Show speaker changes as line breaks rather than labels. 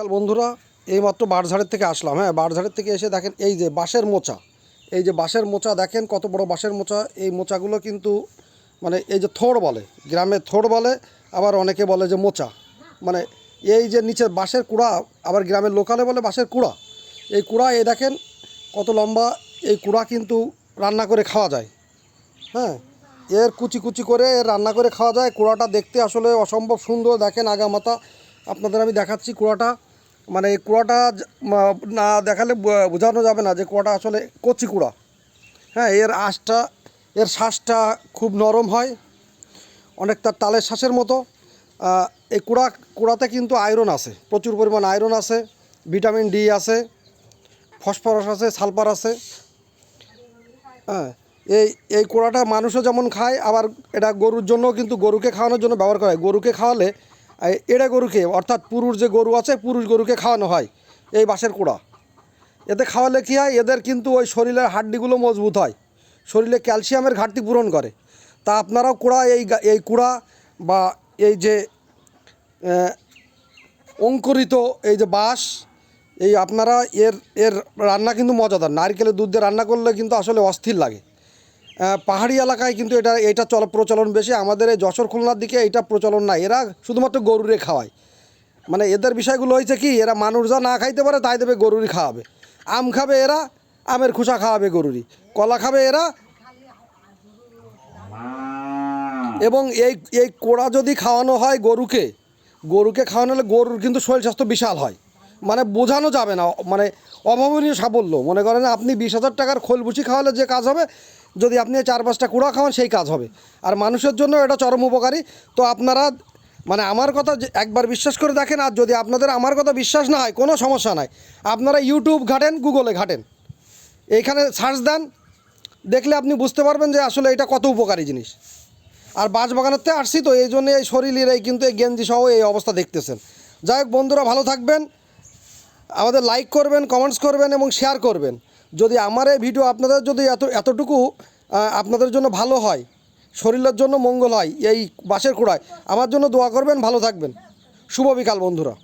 বিকাল বন্ধুরা এইমাত্র বারঝাড়ের থেকে আসলাম হ্যাঁ বারঝাড়ের থেকে এসে দেখেন এই যে বাঁশের মোচা, এই যে বাঁশের মোচা দেখেন কত বড় বাঁশের মোচা, এই মোচাগুলো কিন্তু মানে এই যে থোড় বলে, গ্রামে থোড় বলে, আবার অনেকে বলে যে মোচা মানে এই যে নিচের বাঁশের কুড়া, আবার গ্রামের লোকালে বলে বাঁশের কুড়া, এই কুড়া, এই দেখেন কত লম্বা, এই কুড়া কিন্তু রান্না করে খাওয়া যায় হ্যাঁ এর কুচি কুচি করে এর রান্না করে খাওয়া যায়, কুড়াটা দেখতে আসলে অসম্ভব সুন্দর, দেখেন আগামাতা আপনাদের আমি দেখাচ্ছি কুড়াটা মানে এই কুড়াটা না দেখালে বোঝানো যাবে না যে কুড়াটা আসলে কচি কুড়া। হ্যাঁ এর আঁশটা, এর শ্বাসটা খুব নরম হয়, অনেকটা তালের শ্বাসের মতো। এই কুড়া, কুড়াতে কিন্তু আয়রন আছে, প্রচুর পরিমাণ আয়রন আছে, ভিটামিন ডি আছে, ফসফরাস আছে, সালফার আছে। হ্যাঁ এই এই কোড়াটা মানুষও যেমন খায়, আবার এটা গরুর জন্য কিন্তু গরুকে খাওয়ানোর জন্য ব্যবহার করা হয়। গরুকে খাওয়ালে এড়ে গরুকে, অর্থাৎ পুরুষ যে গরু আছে, পুরুষ গরুকে খাওয়ানো হয় এই বাঁশের কুড়া। এতে খাওয়ালে কী হয়? এদের কিন্তু ওই শরীরের হাড্ডিগুলো মজবুত হয়। শরীরে ক্যালসিয়ামের ঘাটতি পূরণ করে। তা আপনারাও কুড়া, এই এই কুড়া বা এই যে অঙ্কুরিত এই যে বাঁশ, এই আপনারা এর এর রান্না কিন্তু মজাদার। নারকেলের দুধ দিয়ে রান্না করলে কিন্তু আসলে অস্থির লাগে। পাহাড়ি এলাকায় কিন্তু এটা এটা চল, প্রচলন বেশি। আমাদের এই যশোর খুলনার দিকে এটা প্রচলন নাই। এরা শুধুমাত্র গরুরে খাওয়ায়। মানে এদের বিষয়গুলো হয়েছে কি, এরা মানুষ যা না খাইতে পারে তাই দেবে গরুরই খাওয়াবে। আম খাবে এরা, আমের খোসা খাওয়াবে গরুরই। কলা খাবে এরা। এবং এই এই কোড়া যদি খাওয়ানো হয় গরুকে গরুকে খাওয়ানো হলে গরুর কিন্তু শরীর স্বাস্থ্য বিশাল হয়। মানে বোঝানো যাবে না মানে অভাবনীয় সাফল্য। মনে করেন আপনি বিশ হাজার টাকার খোলবুচি খাওয়ালে যে কাজ হবে, যদি আপনি চার পাঁচটা কুড়া খাওয়ান সেই কাজ হবে। আর মানুষের জন্য এটা চরম উপকারী। তো আপনারা মানে আমার কথা একবার বিশ্বাস করে দেখেন, আর যদি আপনাদের আমার কথা বিশ্বাস না হয়, কোনো সমস্যা নাই। আপনারা ইউটিউব ঘাটেন, গুগলে ঘাটেন। এইখানে সার্চ দেন, দেখলে আপনি বুঝতে পারবেন যে আসলে এটা কত উপকারী জিনিস। আর বাঁশ বাগানেতে আসছি তো, এই জন্য এই শরীরের এই কিন্তু এই গেঞ্জি সহ এই অবস্থা দেখতেছেন। যাই হোক, বন্ধুরা ভালো থাকবেন। আমাদের লাইক করবেন কমেন্টস করবেন এবং শেয়ার করবেন। যদি আমার এই ভিডিও আপনাদের যদি এত, এতটুকু আপনাদের জন্য ভালো হয়, শরীরের জন্য মঙ্গল হয়, এই বাঁশের কুড়ায়, আমার জন্য দোয়া করবেন, ভালো থাকবেন। শুভ বিকাল, বন্ধুরা।